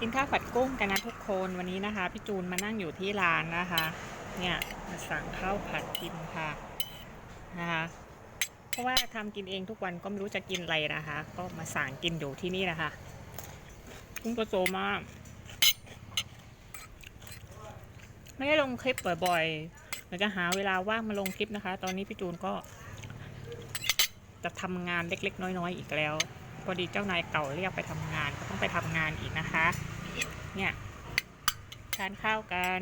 กินข้าวผัดกุ้งกันนะทุกคนวันนี้นะคะ พี่จูนมานั่งอยู่ที่ร้านนะคะ เนี่ยมาสั่งข้าวผัดกินค่ะนะคะเพราะว่าทำกินเองทุกวันก็ไม่รู้จะกินอะไรนะคะ ก็มาสั่งกินอยู่ที่นี่นะคะกุ้งกระโซมากไม่ได้ลงคลิปบ่อยๆเดี๋ยวจะหาเวลาว่างมาลงคลิปนะคะ ตอนนี้พี่จูนก็ จะทำงานเล็กๆ น้อยๆ อีกแล้ว พอดีเจ้านายเก่าเรียกไปทำงานก็ต้องไปทำงานอีกนะคะ เนี่ยทานข้าวกัน